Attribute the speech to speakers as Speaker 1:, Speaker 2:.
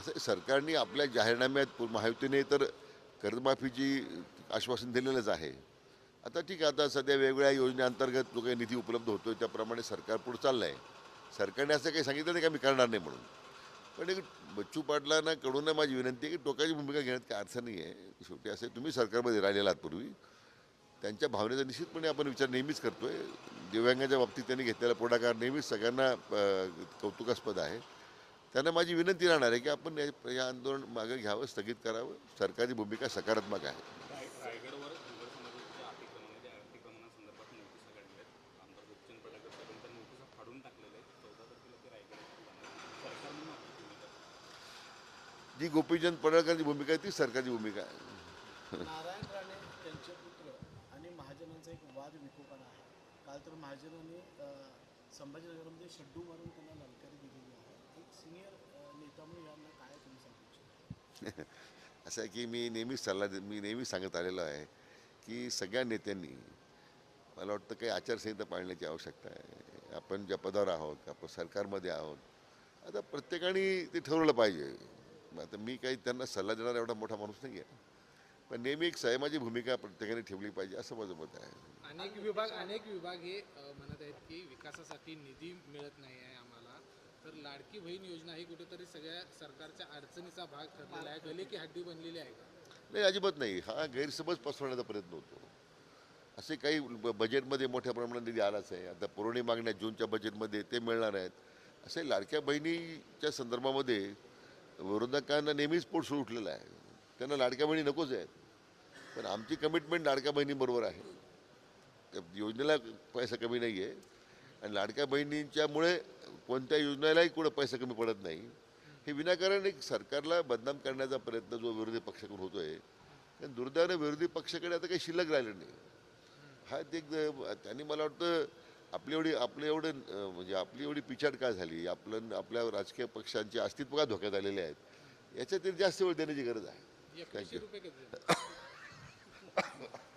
Speaker 1: असं सरकारने आपल्या जाहीरनाम्यात महायुतीने तर कर्जमाफीची आश्वासन दिलेलंच आहे. आता ठीक आहे आता सध्या वेगवेगळ्या योजनेअंतर्गत जो काही निधी उपलब्ध होतोय त्याप्रमाणे सरकार पुढे चाललं आहे सरकारने असं काही सांगितलं नाही का मी करणार नाही म्हणून. पण एक बच्चू पाटलांना कडून माझी विनंती आहे की टोकाची भूमिका घेण्यात काही अर्थ नाही आहे शेवटी असे तुम्ही सरकारमध्ये राहिलेला आहात पूर्वी. त्यांच्या भावनेचा निश्चितपणे आपण विचार नेहमीच करतो आहे दिव्यांगाच्या बाबतीत त्यांनी घेतलेला पुढाकार नेहमीच सगळ्यांना कौतुकास्पद आहे. त्यांना माझी विनंती राहणार आहे की आपण या- आंदोलन मागे घ्यावं स्थगित करावं. सरकारची भूमिका सकारात्मक आहे. जी गोपीचंद पडळकरांची भूमिका आहे ती सरकारची भूमिका आहे.
Speaker 2: नारायण राणे त्यांचे पुत्र आणि महाजनांचा एक वाद विकोपाला आहे. काल तर महाजनांनी संभाजीनगरमध्ये शड्डू मारून त्यांना
Speaker 1: असं आहे की मी नेहमीच सल्ला दे मी नेहमीच सांगत आलेलो आहे की सगळ्या नेत्यांनी मला वाटतं काही आचारसंहिता पाळण्याची आवश्यकता आहे. आपण ज्या पदावर आहोत आपण सरकारमध्ये आहोत आता प्रत्येकाने ते ठरवलं पाहिजे. मग आता मी काही त्यांना सल्ला देणारा एवढा मोठा माणूस नाही आहे. पण नेहमी एक संयमाची भूमिका प्रत्येकाने ठेवली पाहिजे असं माझं मत आहे.
Speaker 3: अनेक विभाग अनेक विभाग हे म्हणत आहेत की विकासासाठी निधी मिळत नाही आहे आम्हाला. तर लाडकी बहीण योजना ही कुठेतरी सगळ्या सरकारच्या अडचणीचा भाग ठरलेला आहे. गले की हड्डी बनलेली आहे
Speaker 1: नाही अजिबात नाही. हा गैरसमज पसरवण्याचा प्रयत्न होतो. असे काही बजेटमध्ये मोठ्या प्रमाणात निधी आलाच आहे. आता पुरवणी मागण्या जूनच्या बजेटमध्ये ते मिळणार आहेत. असे लाडक्या बहिणीच्या संदर्भामध्ये विरोधकांना नेहमीच पोट सुरू उठलेला आहे. त्यांना लाडक्या बहिणी नकोच आहेत. पण आमची कमिटमेंट लाडक्या बहिणीबरोबर आहे. योजनेला पैसा कमी नाही आहे आणि लाडक्या बहिणींच्यामुळे कोणत्या योजनेलाही कुठं पैसा कमी पडत नाही. हे विनाकारण एक सरकारला बदनाम करण्याचा प्रयत्न जो विरोधी पक्षाकडून होतोय कारण दुर्दैवाने विरोधी पक्षाकडे आता काही शिल्लक राहिलं नाही. हा ते एक त्यांनी मला वाटतं आपली एवढी आपलं एवढं म्हणजे आपली एवढी पिछाड काय झाली? आपलं आपल्या राजकीय पक्षांचे अस्तित्व का धोक्यात आलेले आहेत? याच्यात तरी जास्त वेळ देण्याची गरज आहे.
Speaker 3: किती?